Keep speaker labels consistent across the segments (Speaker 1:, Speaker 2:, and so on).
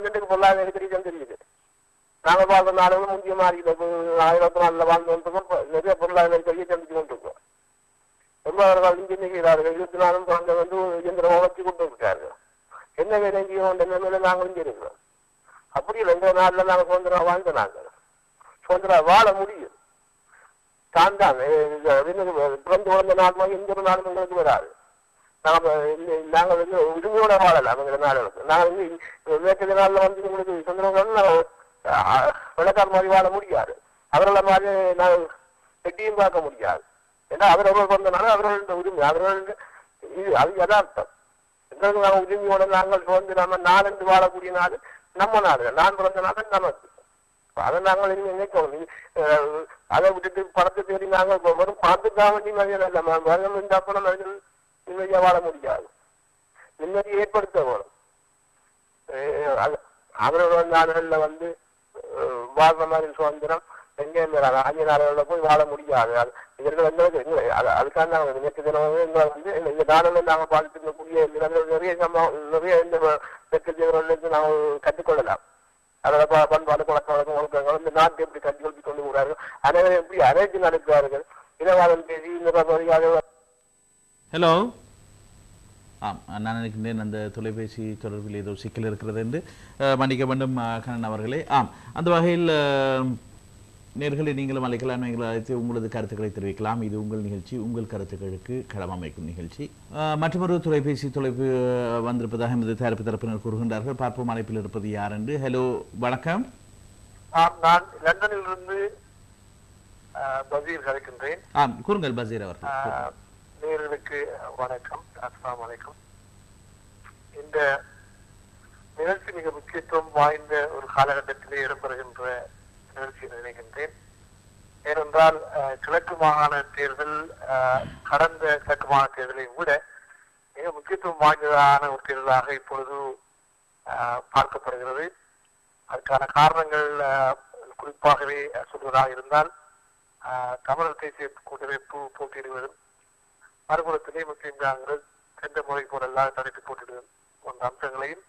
Speaker 1: இன்னைக்கு பொருளாதார நெருக்கடி தெரியுது நாங்கள் பார்த்த நாடுகளும் முக்கிய மாறி ஆயிரத்தி நாளில் வாழ்ந்து நிறைய பொருளாதார நெருக்கடியை சந்திச்சு கொண்டிருக்கோம். ரொம்ப அவர்கள் இங்கே செய்கிறார்கள். இருபத்தி நாலும் குழந்தை வந்து இயந்திரம் வச்சு கொண்டு இருக்கார்கள் என்ன வேலை செய்யும் நிலைமையில நாங்கள் இங்கே இருக்கிறோம். அப்படி இல்லை. இந்த நாளில் நாங்கள் சுதந்திரம் வாழ்ந்த நாங்கள்? சுதந்திரம் வாழ முடியும். தான் தான். பிறந்து வளர்ந்த நாள் மாதிரி எந்த ஒரு நாளும் எங்களுக்கு வராது. நாம நாங்கள் வந்து உரிமையோட வாழல அவங்க நாடுகளுக்கு நாங்கள் வந்து மேற்கத்திய நாளில் வந்து உங்களுக்கு சொந்தங்கள் விளக்கார் மாதிரி வாழ முடியாது. அவர்களை மாதிரி நாங்கள் எட்டியும் பார்க்க முடியாது. ஏன்னா அவரவர்கள் வந்தனால அவர்களுடைய உரிமை அவர்களுடைய இது அது யதார்த்தம். எங்களுக்கு நாங்கள் உரிமையோட நாங்கள் சுதந்திரமா நாளென்று வாழக்கூடிய நாடு நம்ம நாடு. நான் பிறந்த நாடு நமக்கு. அதை நாங்கள் இனிமே நினைக்கணும் அதை விட்டுட்டு படத்தை தேடி நாங்கள் வெறும் பார்த்துக்காக வேண்டி மனிதன் இல்லை. ம- இந்த இருந்தா மனிதன் நிம்மதியா வாழ முடியாது. நிம்மதியை ஏற்படுத்த வேணும். அவரோட நாடுகள்ல வந்து வாழ்ற மாதிரி சுதந்திரம் எங்கேயும் வராது அந்நிய நாடுகளில் போய் வாழ முடியாது. இதற்கு எங்களுக்கு அதுக்காக நாங்கள் நேற்று தினம் வந்து எங்களை வந்து இந்த- நாடுகளில் நாங்கள் பார்த்துருக்கக்கூடிய நிறைய நிறைய சம்பவம் நிறைய இந்த மேற்கத்தியவர்களிலிருந்து நாங்கள் கற்றுக்கொள்ளலாம். அதோட ப- பண்பாடு பழக்க வழக்கம் ஒழுக்கங்கள் இந்த நாட்டை எப்படி கட்டி கொண்டு கொண்டு போகிறார்கள் அனைவரும் எப்படி அரேஞ்சு நடக்கிறார்கள் இனவாதம் பேசி இந்த
Speaker 2: ஹலோ ஆம் நான் நினைக்கின்றேன் அந்த தொலைபேசி தொடர்பில் ஏதோ சிக்கல் இருக்கிறது என்று மன்னிக்க வேண்டும் கண்ணன் அவர்களே. ஆம் அந்த வகையில் நேர்களை நீங்களும் அழைக்கலாம் நீங்கள் அழைத்து உங்களது கருத்துக்களை தெரிவிக்கலாம். இது உங்கள் நிகழ்ச்சி உங்கள் கருத்துக்களுக்கு களம் அமைக்கும் நிகழ்ச்சி. மற்றொரு தொலைபேசி தொலைப்பு வந்திருப்பதாக எமது தயாரிப்பு தரப்பினர் கூறுகின்றார்கள். பார்ப்போம் அழைப்பில் இருப்பது யார் என்று. ஹலோ வணக்கம்.
Speaker 1: ஆம் நான் லண்டனில் இருந்து பசீர் கலைக்கின்றேன்.
Speaker 2: ஆம் கூறுங்கள் பசீர் அவர்கள்.
Speaker 1: நேர்களுக்கு வணக்கம். அஸ்லாம் வலைக்கம் இந்த நிகழ்ச்சி மிக முக்கியத்துவம் வாய்ந்த ஒரு காலகட்டத்திலே இடம்பெறுகின்ற நிகழ்ச்சி நினைக்கின்றேன். ஏனென்றால் அஹ், கிழக்கு மாகாண தேர்தல் கடந்த கிழக்கு மாகாண தேர்தலை விட மிக முக்கியத்துவம் வாய்ந்ததான ஒரு தேர்தலாக இப்பொழுது பார்க்கப்படுகிறது. அதுக்கான காரணங்கள் அஹ், குறிப்பாகவே சொல்வதாக இருந்தால் தமிழர் தேசிய கூட்டமைப்பு போட்டியிடுவதும் மறுபுறத்திலே முஸ்லீம் காங்கிரஸ் சென்ற முறை போலெல்லாம் தடுத்து போட்டியிடுவதும் போன்ற அம்சங்களையும்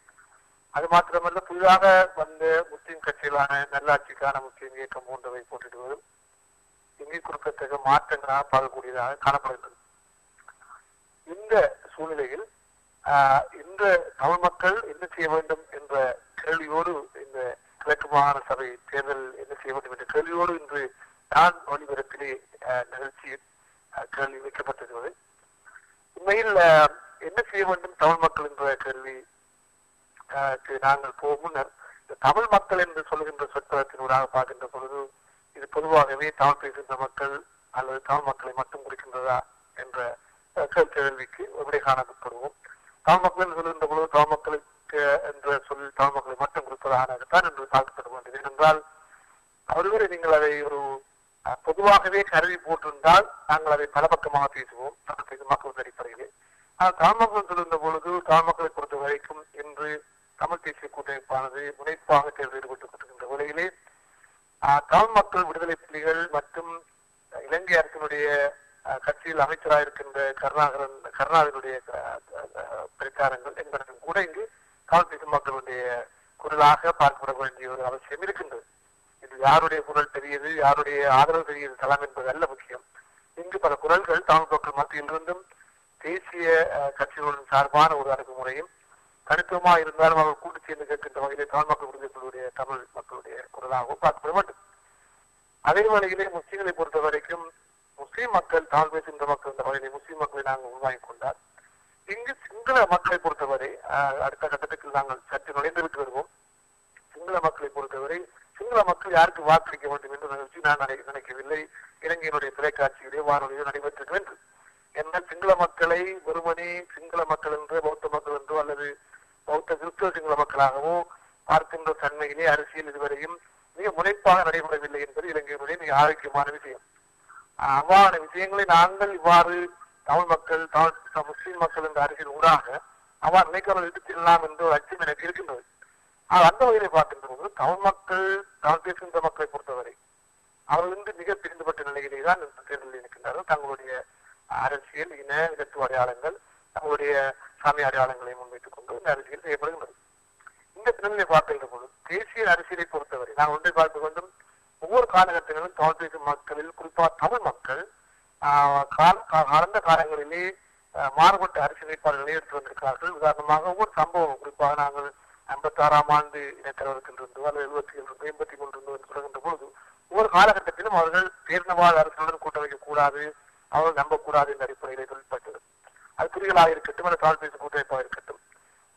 Speaker 1: அது மாத்திரமல்ல புதிதாக வந்த முஸ்லிம் கட்சிகளான நல்லாட்சிக்கான முஸ்லீம் இயக்கம் போன்றவை போட்டியிடுவதும் இங்கே குறிப்பிடத்தக்க மாற்றங்களாக பார்க்கக்கூடியதாக காணப்படுகிறது இந்த சூழ்நிலையில் ஆஹ், இந்த தமிழ் மக்கள் என்ன செய்ய வேண்டும் என்ற கேள்வியோடு இந்த கிழக்கு மாகாண சபை தேர்தல் என்ன செய்ய வேண்டும் என்ற கேள்வியோடு இன்று நான் ஒளிபரப்பிலே நிகழ்ச்சியில் கேள்வி வைக்கப்பட்டிருக்கிறது உண்மையில் என்ன செய்ய வேண்டும் தமிழ் மக்கள் என்ற கேள்வி நாங்கள் போகும். முன்னர் இந்த தமிழ் மக்கள் என்று சொல்லுகின்ற சொற்பதத்தினூடாக பார்க்கின்ற பொழுது இது பொதுவாகவே தமிழ் பேசுகின்ற மக்கள் அல்லது தமிழ் மக்களை மட்டும் குறிக்கின்றதா என்ற கேள்விக்கு விடை காணப்படுவோம். தமிழ் மக்கள் என்று சொல்கின்ற பொழுது தமிழ் மக்களுக்கு என்ற சொல் தமிழ் மக்களை மட்டும் குறிப்பதாகத்தான் என்று பார்க்கப்பட வேண்டியது ஏனென்றால் அதுவரை நீங்கள் அதை ஒரு பொதுவாகவே கருவி போட்டிருந்தால் நாங்கள் அதை பலபக்கமாக பேசுவோம். தமிழ் அடிப்படையில். மக்கள் ஆனால் தமிழ் மக்கள் சொல்லுகின்ற பொழுது தமிழ் மக்களை பொறுத்த வரைக்கும் இன்று தமிழ் தேசிய கூட்டமைப்பானது முனைப்பாக தேர்தல் ஈடுபட்டுக் கொண்டிருக்கின்ற வேளையிலே தமிழ் மக்கள் விடுதலை புலிகள் மற்றும் இலங்கை அரசினுடைய கட்சியில் அமைச்சராக இருக்கின்ற கருணாகரன் கருணாவினுடைய பிரச்சாரங்கள் என்பதற்கும் கூட இங்கு தமிழ் தேசிய மக்களுடைய குரலாக பார்க்கப்பட வேண்டிய ஒரு அவசியம் இருக்கின்றது. இது யாருடைய குரல் பெரியது யாருடைய ஆதரவு பெரியது தளம் என்பது அல்ல முக்கியம். இங்கு பல குரல்கள் தமிழ் மக்கள் மத்தியில் இருந்தும் தேசிய கட்சிகளுடன் சார்பான ஒரு அணுகுமுறையும் தனித்துவமா இருந்தாலும் அவர்கள் கூட்டு சேர்ந்து கேட்கின்ற வகையிலே தமிழ் மக்கள் விடுதலைகளுடைய தமிழ் மக்களுடைய குரலாகவும் பார்க்கப்பட வேண்டும். அதே வேளையிலே முஸ்லீம்களை பொறுத்த வரைக்கும் முஸ்லீம் மக்கள் தமிழ் பேசுகின்ற மக்கள் என்ற வகையிலே முஸ்லீம் மக்களை நாங்கள் உருவாக்கி கொண்டால் இங்கு சிங்கள மக்களை பொறுத்தவரை அடுத்த கட்டத்துக்கு நாங்கள் சற்று நுழைந்து விட்டு வருவோம். சிங்கள மக்களை பொறுத்தவரை சிங்கள மக்கள் யாருக்கு வாக்களிக்க வேண்டும் என்ற நிகழ்ச்சி நான் நினைக்கவில்லை. இலங்கையினுடைய தொலைக்காட்சியிலே வானொலியிலே நடைபெற்றிருக்கிறது என்ன சிங்கள மக்களை ஒருமனே சிங்கள மக்கள் என்றோ பௌத்த மக்கள் என்றோ அல்லது பௌத்த கிறிஸ்தவ சிங்கள மக்களாகவோ பார்க்கின்ற தன்மையிலே அரசியல் இதுவரையும் மிக முனைப்பாக நடைபெறவில்லை என்பது இலங்கையினுடைய மிக ஆரோக்கியமான விஷயம். அவ்வாறான விஷயங்களை நாங்கள் இவ்வாறு தமிழ் மக்கள் தமிழ் முஸ்லீம் மக்கள் என்ற அரசியல் ஊடாக அவ்வாறு நினைக்கிறவர்கள் எடுத்திடலாம் என்ற ஒரு அச்சம் எனக்கு இருக்கின்றது. அந்த வகையிலே பார்க்கின்ற போது தமிழ் மக்கள் தமிழ் பேசுகின்ற மக்களை பொறுத்தவரை அவர்கள் வந்து மிக பிரிந்துபட்ட நிலையிலே தான் இந்த தேர்தலில் இருக்கின்றார்கள் தங்களுடைய அரசியல் இன இடத்து அடையாளங்கள் தங்களுடைய சாமி அடையாளங்களை முன்வைத்துக் கொண்டு இந்த அரசியல் செய்யப்படுகின்றது. இந்த பின்னணியை பார்க்கின்ற பொழுது தேசிய அரசியலை பொறுத்தவரை நாங்கள் ஒன்றை பார்த்து கொண்டும் ஒவ்வொரு காலகட்டங்களிலும் தமிழ் பேசும் மக்களில் குறிப்பாக தமிழ் மக்கள் கால- கடந்த காலங்களிலே மாறுபட்ட அரசியல் வேட்பாளர்களை எடுத்து வந்திருக்கிறார்கள். உதாரணமாக ஒவ்வொரு சம்பவம் குறிப்பாக நாங்கள் ஐம்பத்தி ஆறாம் ஆண்டு இனக்கலவரத்தில் இருந்து அல்லது எழுபத்தி ஏழு எண்பத்தி மூன்று என்று சொல்கின்ற போது ஒவ்வொரு காலகட்டத்திலும் அவர்கள் பேர்ணவாத அரசுடன் கூட்ட வைக்கக்கூடாது அவர்கள் நம்பக்கூடாது என்ற அடிப்படையிலே சொல்லப்பட்டது அது புலிகளாக இருக்கட்டும் அல்லது தாழ் கூட்டமைப்பாக இருக்கட்டும்.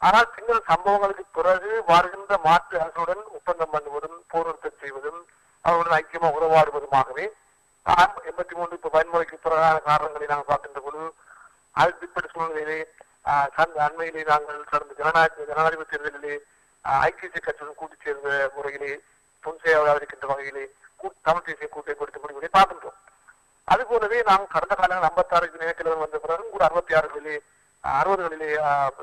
Speaker 1: ஆனால் சிங்கள சம்பவங்களுக்கு பிறகு வருகின்ற மாற்று அரசுடன் ஒப்பந்தம் பண்ணுவதும் போர் நிறுத்தம் செய்வதும் அவர்களுடன் ஐக்கியமாக உறவாடுவதுமாகவே ஆம், எண்பத்தி மூன்று இப்போ பயன்முறைக்கு பிறகான காரணங்களை நாங்கள் பார்க்கின்ற பொழுது அது பிற்பட்ட சூழ்நிலையிலே அண்மையிலே நாங்கள் கடந்த ஜனநாயக ஜனாதிபதி தேர்தலிலே ஐக்கிய கட்சியுடன் கூட்டு சேர்ந்த முறையிலே பொன்சேவாக இருக்கின்ற வகையிலே தமிழ் தேசிய கூட்டை கொடுத்த முடிவுகளை பார்க்கின்றோம். அது போலவே நாம் கடந்த காலங்கள் ஐம்பத்தாறுக்கு நினைக்கிறவர் வந்த பிறகும் கூட அறுபத்தி ஆறுகளிலே அறுபதுகளிலே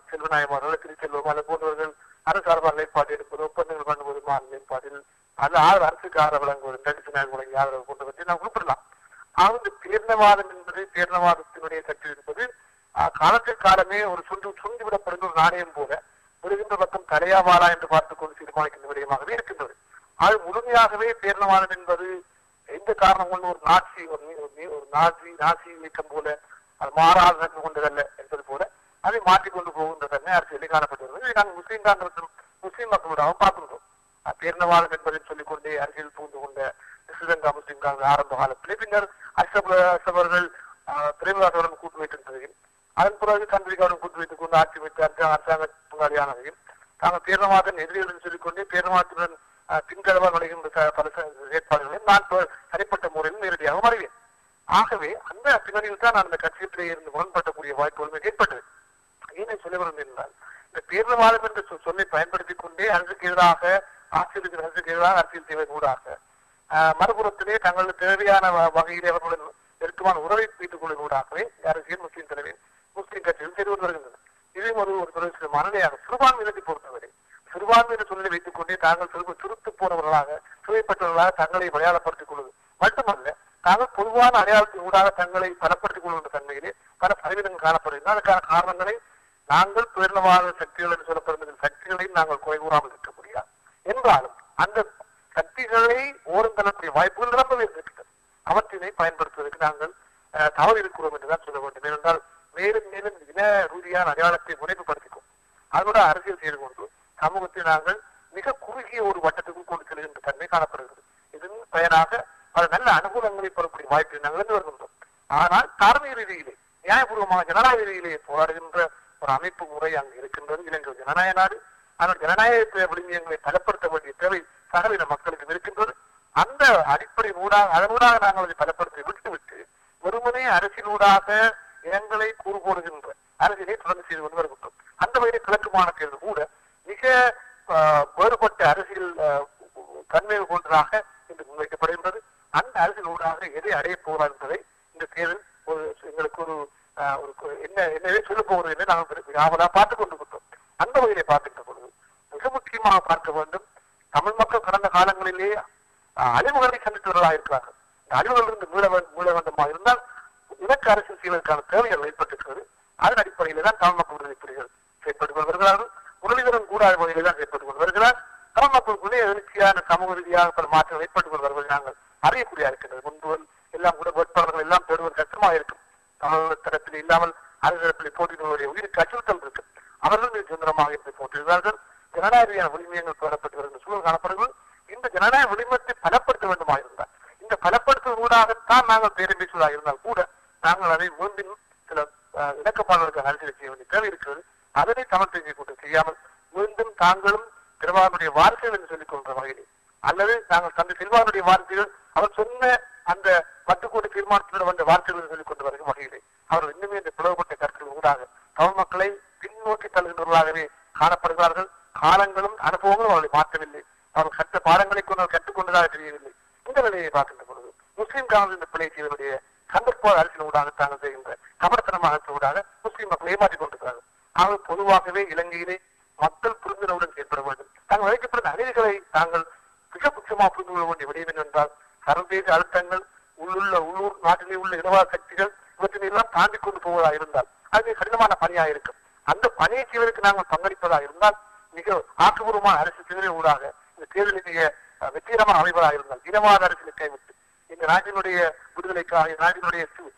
Speaker 1: செல்வநாயம் அவர்கள் திருச்செல்வம் அது போன்றவர்கள் அரசு சார்பாக நிலைப்பாடு எடுப்பது ஒப்பந்தங்கள் பண்ணுவதுமான நிலைப்பாட்டில் அல்ல ஆறு அரசுக்கு ஆதரவு வழங்குவது நடிச்சு வழங்கி ஆதரவு போன்றவற்றை நாம் குறிப்பிடலாம். ஆக தீர்ணவாதம் பேர்ணவாதம் என்பது பேர்ணவாதத்தினுடைய சக்தி என்பது காலத்து காலமே ஒரு சுண்டு சுண்டு விடப்படுகிற ஒரு நாணயம் போல முருகின்ற பக்கம் தலையாவாரா என்று பார்த்துக் கொண்டு தீர்மானிக்கின்ற விடயமாகவே இருக்கின்றது. அது முழுமையாகவே பேர்ணவாதம் என்பது எந்த காரணம் கொண்டு ஒரு நாட்சி ஒரு நாசி நாசி இயக்கம் போல அது மாறாத தன்மை கொண்டதல்ல என்பது போல அதை மாற்றிக்கொண்டு போகின்ற தன்மை அரசியலில் காணப்பட்டு வருகிறது இதை நாங்கள் முஸ்லீம் காங்கிரசும் முஸ்லீம் மக்களோடாகவும் பார்க்கின்றோம். அஹ் என்பதை சொல்லிக்கொண்டே அரசியல் புகுந்து கொண்ட ஸ்ரீலங்கா முஸ்லீம் காங்கிரஸ் ஆரம்ப காலத்திலே பின்னர் அசபர்கள் அஷ்ரவர்கள் கூட்டு வைத்திருந்ததையும் அதன் பிறகு சந்திரிகாவுடன் கூட்டு வைத்துக் கொண்டு ஆட்சி வைத்தார்கள் அரசாங்க அரசாங்க பங்காளியானதையும் தாங்கள் பேரமாதன் எதிரிகள் சொல்லிக்கொண்டே பேரமாத்துடன் பின்கடவால் நுழைகின்ற பல ச- நான் தனிப்பட்ட முறையில் நேரடியாக வருவேன். ஆகவே அந்த பின்னணியில் தான் நான் அந்த கட்சியிலே இருந்து முரண்படக்கூடிய வாய்ப்புகளும் ஏற்பட்டது. ஏனை சொல்ல வரும் என்றால் இந்த பேரினவாதம் என்ற சொ- சொல்லை பயன்படுத்திக் கொண்டே அரசுக்கு எதிராக ஆட்சியலுக்கு அரசுக்கு எதிராக அரசியல் தேவை ஊடாக ஆஹ், மறுபுறத்திலே தங்களுக்கு தேவையான வ- வகையிலே அவர்களுடன் நெருக்கமான உறவை வைத்துக் கொள்வதூடாகவே அரசியல் முஸ்லீம் தலைவர் முஸ்லீம் கட்சிகள் தெரிவு வருகின்றன இதே ஒரு ஒரு துரதிருஷ்டமான மனநிலையாக சிறுபான்மையினத்தை பொறுத்தவரை சிறுபான்மையின சூழ்நிலை வைத்துக் கொண்டே தாங்கள் சிறு சுருத்து போனவர்களாக சுவைப்பட்டவர்களாக தங்களை அடையாளப்படுத்திக் கொள்வது மட்டுமல்ல தாங்கள் பொதுவான அடையாளத்தின் ஊடாக தங்களை பலப்படுத்திக் கொள்கின்ற தன்மையிலே பல பலவீனங்கள் காணப்படுகின்றன. அதற்கான காரணங்களை நாங்கள் பேரினவாத சக்திகள் என்று சொல்லப்படுகிற சக்திகளையும் நாங்கள் குறை கூறாமல் இருக்க முடியாது. என்றாலும் அந்த சக்திகளை ஓரந்தளக்கூடிய வாய்ப்புகள் நிரம்பவே இருக்கின்றன. அவற்றினை பயன்படுத்துவதற்கு நாங்கள் அஹ், தவறு இருக்கிறோம் என்றுதான் சொல்ல வேண்டும். ஏனென்றால் மேலும் மேலும் இன ரீதியான அடையாளத்தை முனைப்புப்படுத்திக்கும் அதோட அரசியல் செய்து கொண்டு சமூகத்தை நாங்கள் மிக குறுகிய ஒரு வட்டத்துக்கு கொண்டு செல்கின்ற தன்மை காணப்படுகிறது. இதன் பயனாக பல நல்ல அனுகூலங்களை பெறக்கூடிய வாய்ப்பை நாங்கள் இருந்து வருகின்றோம். ஆனால் தார்மீக ரீதியிலே நியாயபூர்வமாக ஜனநாயக ரீதியிலே போராடுகின்ற ஒரு அமைப்பு முறை அங்கு இருக்கின்றது. இலங்கை ஜனநாயக நாடு ஆனால் ஜனநாயக விளிமியங்களை பலப்படுத்த வேண்டிய தேவை சகலின மக்களுக்கு இருக்கின்றது. அந்த அடிப்படை ஊடாக அதனூடாக நாங்கள் அதை பலப்படுத்தி விட்டுவிட்டு வெறுமனே அரசினூடாக இனங்களை கூறுபோடுகின்ற அரசியலை தொடர்ந்து செய்து கொண்டு வருகின்றோம். அந்த வகையில் கிழக்கு மாநிலத்தில் கூட மிக வேறுபட்ட அரசியல் தன்மை தன்மைகள் கொண்டதாக இன்று முன்வைக்கப்படுகின்றது. அந்த அரசியல் ஊடாக எதை அடையப் போகிறார் என்பதை இந்த தேர்தல் ஒரு எங்களுக்கு ஒரு ஆஹ், ஒரு என்ன என்னவே சொல்ல போகிறது என்று நாங்கள் ஆவலா பார்த்துக் கொண்டு விட்டோம் அந்த வகையிலே பார்க்கின்ற பொழுது மிக முக்கியமாக பார்க்க வேண்டும். தமிழ் மக்கள் கடந்த காலங்களிலே ஆஹ், அழிவுகளை சந்தித்தவர்களாக இருக்கிறார்கள். இந்த அழிவுகளிலிருந்து மீள மீள வேண்டுமா இருந்தால் இலக்கு அரசியல் செய்வதற்கான தேவைகள் ஏற்பட்டிருக்கிறது. அதன் அடிப்படையிலே தான் தமிழ் மக்கள் விடுதலை புலிகள் செயற்பட்டுக் கொண்டு வருகிறார்கள் முரளிதரன் கூடாத அது தான் செயற்பட்டுக் கொண்டு வருகிறார் தமிழ் மக்களுக்குள்ளே எழுச்சியான சமூக ரீதியாக பல மாற்றங்கள் ஏற்பட்டுக் கொண்டு வருவதை நாங்கள் அறியக்கூடிய இருக்கின்றது. முன்பு எல்லாம் கூட வேட்பாளர்கள் எல்லாம் பெறுவது கஷ்டமாக இருக்கும். தமிழ் தரப்பில் இல்லாமல் அரசு தரப்பில் போட்டியிடுவதை உயிருக்கு அச்சுறுத்தல் இருக்கு. அவர்கள் மீது சுதந்திரமாக இருந்து போட்டியிடுவார்கள். ஜனநாயக ரீதியான பெறப்பட்டு வருகின்ற சூழல் காணப்படுகிறது. இந்த ஜனநாயக விளிமத்தை பலப்படுத்த வேண்டுமா இருந்தால் இந்த பலப்படுத்துவதூடாகத்தான் நாங்கள் பேரம்பேசுவதாக இருந்தால் கூட நாங்கள் அதை மீண்டும் சில அஹ், இணக்கப்பாளர்களுக்கு அரசியல் செய்ய வேண்டிய தேவை இருக்கிறது. அதனை தமிழ் தேசிய கூட்டம் செய்யாமல் மீண்டும் தாங்களும் திருவாரனுடைய வார்த்தைகள் என்று சொல்லிக் கொள்ற வகையில் அல்லது நாங்கள் தந்தை திருவாரனுடைய வார்த்தைகள் அவர் சொன்ன அந்த பட்டுக்கோட்டை தீர்மானத்தில் வந்த வார்த்தைகள் என்று சொல்லிக் கொண்டு வருகிற வகையிலே அவர் இன்னுமே இந்த பிளவுபட்ட கருத்தில் ஊடாக தமிழ் மக்களை பின்னோக்கி தள்ளுகின்றவர்களாகவே காணப்படுகிறார்கள். காலங்களும் அனுபவங்களும் அவர்களை மாற்றவில்லை. அவர் கற்ற பாடங்களை கொண்டு அவர் கற்றுக்கொண்டதாக தெரியவில்லை. இந்த நிலையை பார்க்கின்ற பொழுது முஸ்லீம் காங்கிரஸ் இந்த பிள்ளை செய்வதனுடைய சந்தர்ப்ப அரசியல் ஊடாக தாங்கள் செய்கின்ற கபடத்தனமாக ஊடாக முஸ்லீம் மக்கள் ஏமாற்றிக் கொண்டிருக்கிறார்கள். ஆக பொதுவாகவே இலங்கையிலே மக்கள் புரிந்துணர்வுடன் செயல்பட வேண்டும். தாங்கள் வைக்கப்படும் அநீதிகளை தாங்கள் மிக முக்கியமாக புரிந்து கொள்ள வேண்டிய விடயம் என்னென்றால் சர்வதேச அழுத்தங்கள் உள்ளுள்ள உள்ளூர் நாட்டிலே உள்ள இனவாத சக்திகள் இவற்றினை எல்லாம் தாண்டி கொண்டு போவதாக இருந்தால் அது கடினமான பணியாக இருக்கும். அந்த பணியை செய்வதற்கு நாங்கள் பங்களிப்பதாக இருந்தால் மிக ஆக்கப்பூர்வமான அரசு தேர்தலின் ஊடாக இந்த தேர்தலுடைய அஹ், வெற்றிகரமான அமைப்பதாக இருந்தால் இனவாத அரசியலை கைவிட்டு இந்த நாட்டினுடைய விடுதலைக்காக இந்த நாட்டினுடைய சு-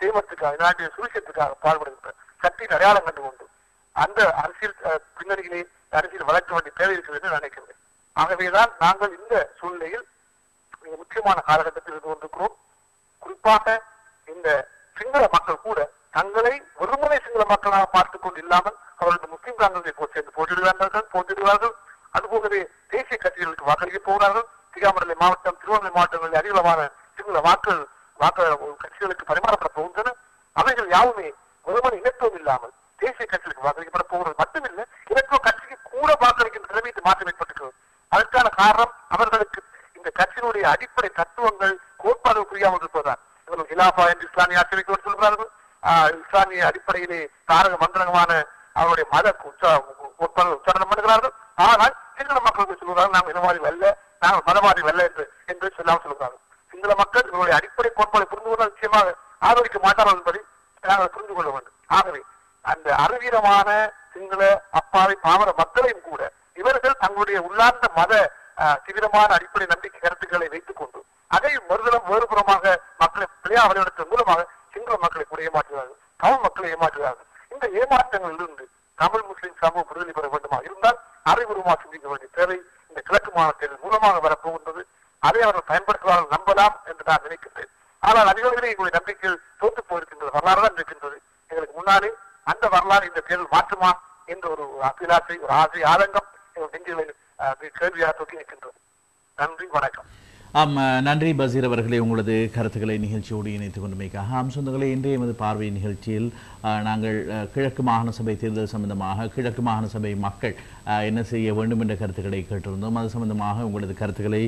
Speaker 1: சேமத்துக்காக இந்த சுவிசத்துக்காக பாடுபடுகின்ற சக்தியின் அடையாளம் கண்டு கொண்டு அந்த அரசியல் பின்னணிகளை அரசியல் வளர்க்க வேண்டிய தேவை இருக்கிறது என்று நினைக்கிறேன். ஆகவேதான் நாங்கள் இந்த சூழ்நிலையில் மிக முக்கியமான காலகட்டத்தில் இருந்து கொண்டிருக்கிறோம். குறிப்பாக இந்த சிங்கள மக்கள் கூட தங்களை ஒருமுறை சிங்கள மக்களாக பார்த்துக் கொண்டு இல்லாமல் அவர்கள் முஸ்லிம் காங்கிரஸை சேர்ந்து போட்டியிடுகிறார்கள் போட்டியிடுவார்கள். அதுபோகவே தேசிய கட்சிகளுக்கு வாக்களிக்க போகிறார்கள். திகாமரலை மாவட்டம் திருவண்ணாமலை மாவட்டங்களில் அதிகளவான சிங்கள வாக்கள் வாக்கு கட்சிகளுக்கு பரிமாறப்பட போகின்றன. அவைகள் யாவுமே ஒருமணி இனத்துவம் இல்லாமல் தேசிய கட்சிகளுக்கு வாக்களிக்கப்பட போகிறது மட்டுமில்லை இனத்துவ கட்சிக்கு கூட வாக்களிக்கும் நிலைமைக்கு மாற்றம் ஏற்பட்டிருக்கிறது. அதற்கான காரணம் அவர்களுக்கு இந்த கட்சியினுடைய அடிப்படை தத்துவங்கள் கோட்பாடு புரியாமல் இருப்பதுதான் இவர்கள் ஹிலாபா என்று இஸ்லாமிய ஆட்சியை சொல்கிறார்கள். இஸ்லாமிய அடிப்படையிலே தாரக மந்திரமான அவருடைய மத உச்சா- கோட்பாடுகள் உச்சாரணம் பண்ணுகிறார்கள். ஆனால் சிங்கள மக்களுக்கு சொல்கிறார்கள் நாம் இனவாதி அல்ல. நாங்கள் மதவாதி அல்ல என்று என்று சொல்லாமல் சொல்கிறார்கள் சிங்கள மக்கள் இவருடைய அடிப்படை கோட்பாடு புரிந்து கொண்டால் நிச்சயமாக ஆதரிக்க மாட்டார்கள் என்பதை நாங்கள் புரிந்து கொள்ள வேண்டும். ஆகவே அந்த அறிவீரமான சிங்கள அப்பாவை பாமர மக்களையும் கூட இவர்கள் தங்களுடைய உள்ளார்ந்த மத ஆஹ், தீவிரமான அடிப்படை நம்பிக்கை கருத்துக்களை வைத்துக் கொண்டு அதை மறுதளம் வேறுபுறமாக மக்களை பிள்ளையா வழிநடத்துவதன் மூலமாக சிங்கள மக்களை கூட ஏமாற்றுகிறார்கள் தமிழ் மக்களை ஏமாற்றுகிறார்கள். இந்த ஏமாற்றங்களில் இருந்து தமிழ் முஸ்லிம் சமூகம் விடுதலை பெற வேண்டுமா இருந்தால் அறிவுருமா சிந்திக்க வேண்டிய தேவை தீர்மானத்தின் மூலமாக வரப்போகின்றது. அதை அவர்கள் பயன்படுத்துவார்கள் நம்பலாம் என்று நான் நினைக்கின்றேன். ஆனால் அதிகாரிகளே எங்களுடைய நம்பிக்கையில் தோற்று போயிருக்கின்றது வரலாறு தான் இருக்கின்றது. எங்களுக்கு முன்னாலே அந்த வரலாறு இந்த தேர்தல் மாற்றுமா என்ற ஒரு அபிலாசை ஒரு ஆசை ஆதங்கம் எங்கள் நெஞ்சுகளில் கேள்வியாக தூக்கி நிற்கின்றது. நன்றி வணக்கம்.
Speaker 2: ஆம் நன்றி பசீர் அவர்களே உங்களது கருத்துக்களை நிகழ்ச்சியோடு இணைத்துக் கொண்டமைக்காக. ஆம் சொந்தங்களே இன்றைய எமது பார்வை நிகழ்ச்சியில் நாங்கள் கிழக்கு மாகாண சபை தேர்தல் சம்பந்தமாக கிழக்கு மாகாண சபை மக்கள் என்ன செய்ய வேண்டும் என்ற கருத்துக்களை கேட்டிருந்தோம். அது சம்பந்தமாக உங்களது கருத்துக்களை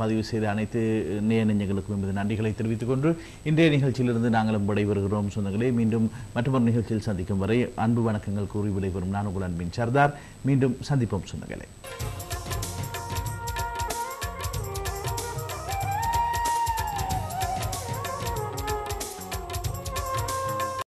Speaker 2: பதிவு செய்த அனைத்து நேய நெஞ்சங்களுக்கும் எமது நன்றிகளை தெரிவித்துக் கொண்டு இன்றைய நிகழ்ச்சியிலிருந்து நாங்களும் விடைபெறுகிறோம். சொந்தங்களே மீண்டும் மற்றொரு நிகழ்ச்சியில் சந்திக்கும் வரை அன்பு வணக்கங்கள் கூறி விடைபெறும் நான் உங்கள் அன்பின் சர்தார். மீண்டும் சந்திப்போம் சொந்தங்களே.